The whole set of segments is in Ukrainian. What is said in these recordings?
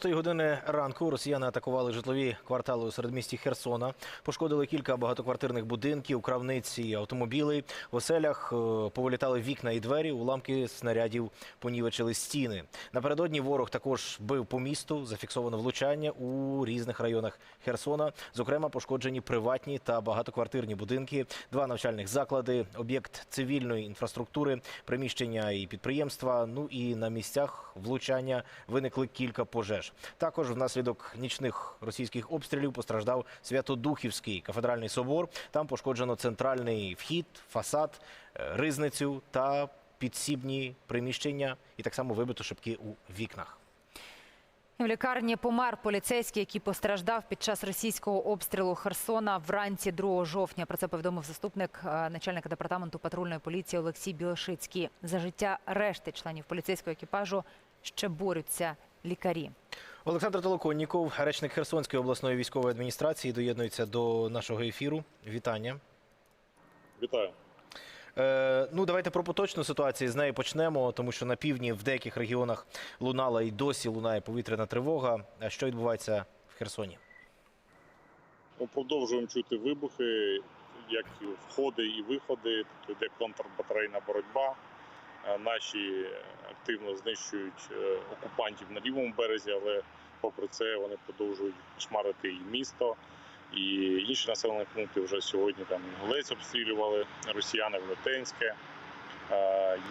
Тої години ранку росіяни атакували житлові квартали у середмісті Херсона, пошкодили кілька багатоквартирних будинків, кравниці, і автомобілей. В оселях е, повилітали вікна і двері, уламки снарядів понівечили стіни. Напередодні ворог також бив по місту, зафіксовано влучання у різних районах Херсона. Зокрема, пошкоджені приватні та багатоквартирні будинки, два навчальних заклади, об'єкт цивільної інфраструктури, приміщення і підприємства. Ну і на місцях влучання виникли кілька пожеж. Також внаслідок нічних російських обстрілів постраждав Святодухівський кафедральний собор. Там пошкоджено центральний вхід, фасад, е, ризницю та підсібні приміщення, і так само вибито шибки у вікнах. В лікарні помер поліцейський, який постраждав під час російського обстрілу Херсона вранці 2 жовтня. Про це повідомив заступник е, начальника департаменту патрульної поліції Олексій Білошицький. За життя решти членів поліцейського екіпажу ще борються лікарі. Олександр Толоконніков, речник Херсонської обласної військової адміністрації, доєднується до нашого ефіру. Вітання. Вітаю. Е, ну, давайте про поточну ситуацію з неї почнемо, тому що на півдні в деяких регіонах лунала і досі лунає повітряна тривога. А що відбувається в Херсоні? Ми продовжуємо чути вибухи, як і входи і виходи. Тут йде контрбатарейна боротьба. Е, Наші активно знищують е, окупантів на лівому березі, але попри це вони продовжують шмарити і місто, і інші населені пункти вже сьогодні там Голець обстрілювали росіяни Велетенське. Летенське.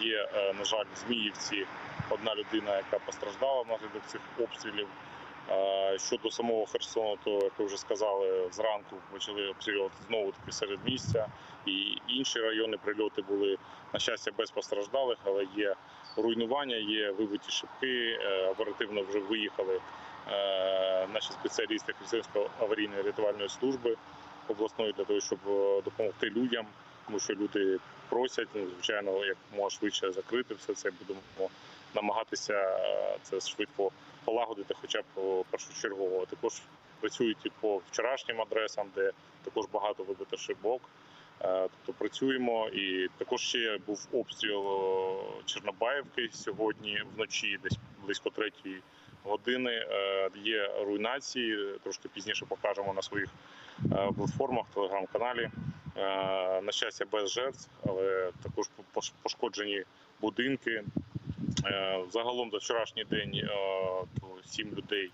Є, е, на жаль, в Зміївці одна людина, яка постраждала внаслідок цих обстрілів. Щодо самого Херсону, то як ви вже сказали, зранку почали обстрілювати знову таки серед місця. І інші райони прильоти були на щастя без постраждалих, але є руйнування, є вибиті шибки. е, Оперативно вже виїхали е, наші спеціалісти Херсонської аварійної рятувальної служби обласної для того, щоб е, допомогти людям, тому що люди просять, ну, звичайно, як можна швидше закрити все це, будемо намагатися це швидко полагодити, хоча б першочергово. Також працюють і по вчорашнім адресам, де також багато вибито шибок. Е, Тобто працюємо і також ще був обстріл Чорнобаївки сьогодні вночі, десь близько третьої години. Е, Є руйнації. Трошки пізніше покажемо на своїх е, платформах, телеграм-каналі. На щастя, без жертв, але також пошкоджені будинки. Е, Загалом за вчорашній день е, сім людей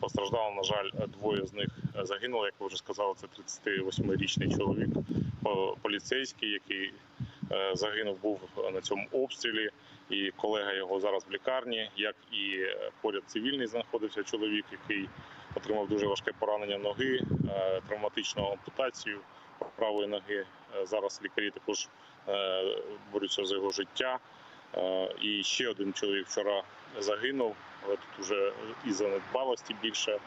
постраждало. На жаль, двоє з них загинули. Як ви вже сказали, це 38-річний чоловік поліцейський, який е, загинув, був на цьому обстрілі. І колега його зараз в лікарні, як і е, поряд цивільний знаходився чоловік, який отримав дуже важке поранення ноги, е, травматичну ампутацію правої ноги. Е, Зараз лікарі також е, борються за його життя. Е, І ще один чоловік вчора загинув, але тут вже із-за недбалості більше.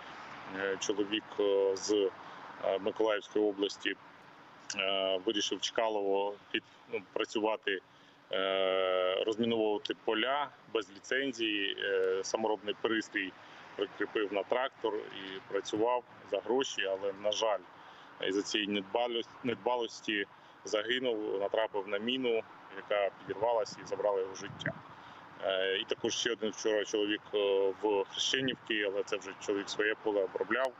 Е, Чоловік е, з Миколаївської області вирішив Чкалово під, ну, працювати, розміновувати поля без ліцензії. Саморобний пристрій прикріпив на трактор і працював за гроші, але, на жаль, із-за цієї недбалості, недбалості загинув, натрапив на міну, яка підірвалася і забрала його життя. Е, І також ще один вчора чоловік е, в Хрещенівці, але це вже чоловік своє поле обробляв.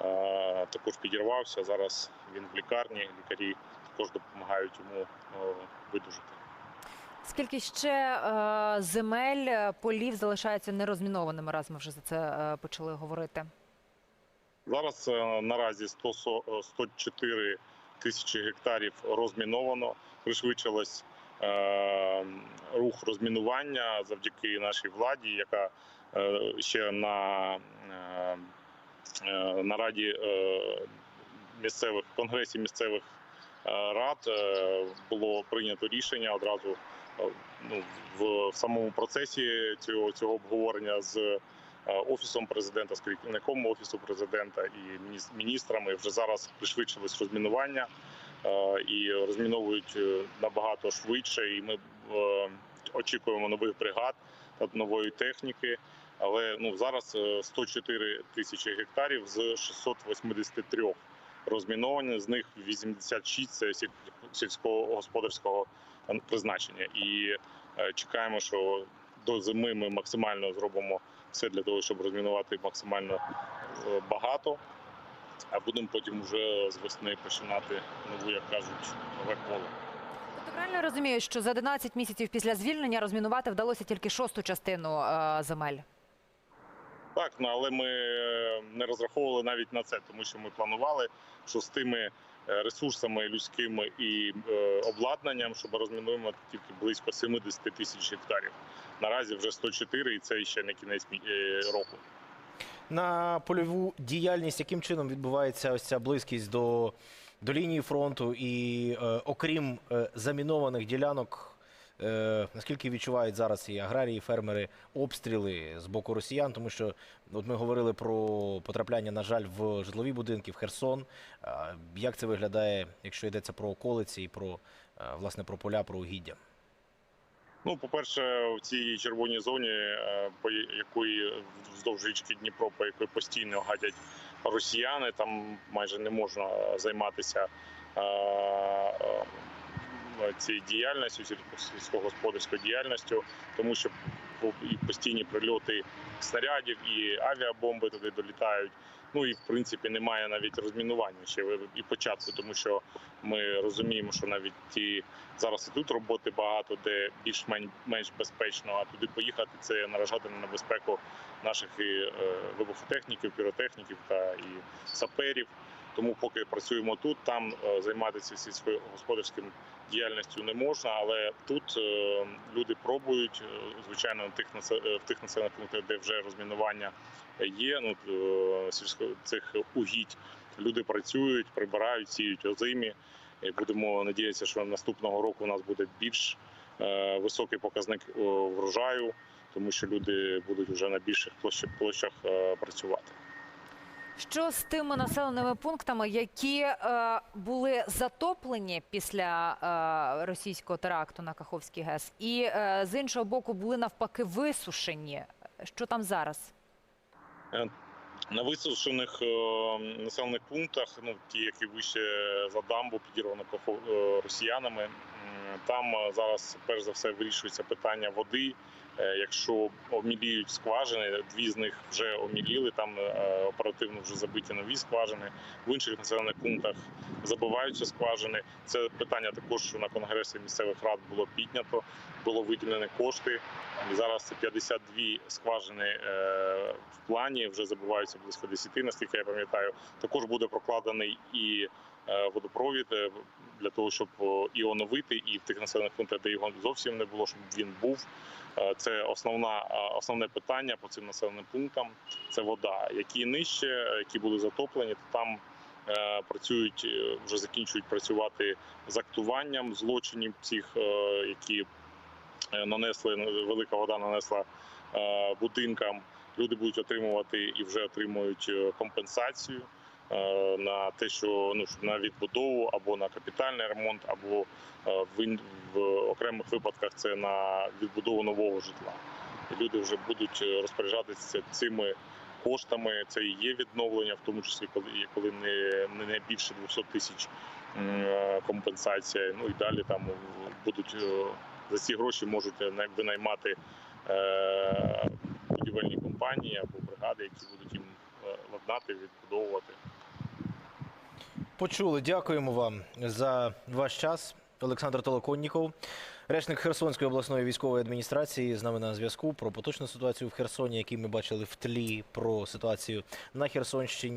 Е, Також підірвався. Зараз він в лікарні. Лікарі також допомагають йому видужити. Скільки ще земель, полів залишаються нерозмінованими, раз ми вже за це почали говорити? Зараз наразі 100, со- 104 тисячі гектарів розміновано. Пришвидшилось рух розмінування завдяки нашій владі, яка е, ще на, е, е, на раді е, місцевих конгресі місцевих е, рад е, було прийнято рішення одразу е, ну, в, самому процесі цього, цього обговорення з е, офісом президента, з керівником офісу президента і мініс- міністрами вже зараз пришвидшилось розмінування. е, і розміновують е, набагато швидше. І ми е, очікуємо нових бригад та нової техніки. Але ну зараз е, 104 тисячі гектарів з 683 розміновані. З них 86 – це сіль- сільськогосподарського призначення. І е, чекаємо, що до зими ми максимально зробимо все для того, щоб розмінувати максимально е, багато. А будемо потім вже з весни починати нову, як кажуть, нове коло. Тобто правильно розумію, що за 11 місяців після звільнення розмінувати вдалося тільки шосту частину е, земель. Так, ну але ми е, не розраховували навіть на це, тому що ми планували, що з тими е, ресурсами людськими і обладнанням, що ми розмінуємо тільки близько 70 тисяч гектарів. Наразі вже 104, і це ще не кінець року. На польову діяльність яким чином відбувається ось ця близькість до, до лінії фронту і е, окрім е, замінованих ділянок, е, наскільки відчувають зараз і аграрії, і фермери обстріли з боку росіян, тому що от ми говорили про потрапляння, на жаль, в житлові будинки в Херсон. А Як це виглядає, якщо йдеться про околиці і про е, власне про поля, про угіддя? Ну, по-перше, в цій червоній зоні, е, по якої вздовж річки Дніпро, по якої постійно гадять росіяни, там майже не можна займатися е, е, цією діяльністю, сільськогосподарською діяльністю, тому що і постійні прильоти снарядів, і авіабомби туди долітають. Ну і в принципі немає навіть розмінування ще і початку, тому що ми розуміємо, що навіть ті зараз і тут роботи багато, де більш-менш безпечно, а туди поїхати це наражати на небезпеку наших і е, вибухотехніків, піротехніків та і саперів. Тому поки працюємо тут, там е, займатися сільськогосподарським діяльністю не можна, але тут е, люди пробують, е, звичайно, в тих населених пунктах, де вже розмінування є. Ну цих угідь люди працюють, прибирають, сіють озимі. Будемо надіятися, що наступного року у нас буде більш високий показник врожаю, тому що люди будуть вже на більших площах, працювати. Що з тими населеними пунктами, які е, були затоплені після е, російського теракту на Каховський ГЕС, і е, з іншого боку були навпаки висушені? Що там зараз? На висушених е, населених пунктах, ну ті, які вище за дамбу, підірвано е, росіянами. Там е, зараз перш за все вирішується питання води. Е, Якщо оміліють скважини, дві з них вже оміліли, там е, оперативно вже забиті нові скважини. В інших населених пунктах забиваються скважини. Це питання також на конгресі місцевих рад було піднято, було виділені кошти. І зараз 52 скважини в плані, вже забиваються близько 10, наскільки я пам'ятаю. Також буде прокладений і водопровід е, для того, щоб о, і оновити, і в тих населених пунктах, де його зовсім не було, щоб він був. Е, Це основна е, основне питання по цим населеним пунктам. Це вода. Які нижче, е, які були затоплені, то там е, працюють е, вже закінчують працювати з актуванням злочинів е, які е, нанесли велика вода нанесла е, будинкам. Люди будуть отримувати і вже отримують е, компенсацію е, на те, що ну на відбудову або на капітальний ремонт, або е, в, в окремих випадках це на відбудову нового житла. І люди вже будуть е, розпоряджатися цими коштами. Це і є відновлення, в тому числі коли коли не, не- більше 200 тисяч е, компенсація. Ну і далі там будуть е, за ці гроші можуть е, най- винаймати е, будівельні компанії або бригади, які будуть їм е, ладнати, відбудовувати. Почули. Дякуємо вам за ваш час. Олександр Толоконніков, речник Херсонської обласної військової адміністрації, з нами на зв'язку про поточну ситуацію в Херсоні, який ми бачили в тлі, про ситуацію на Херсонщині.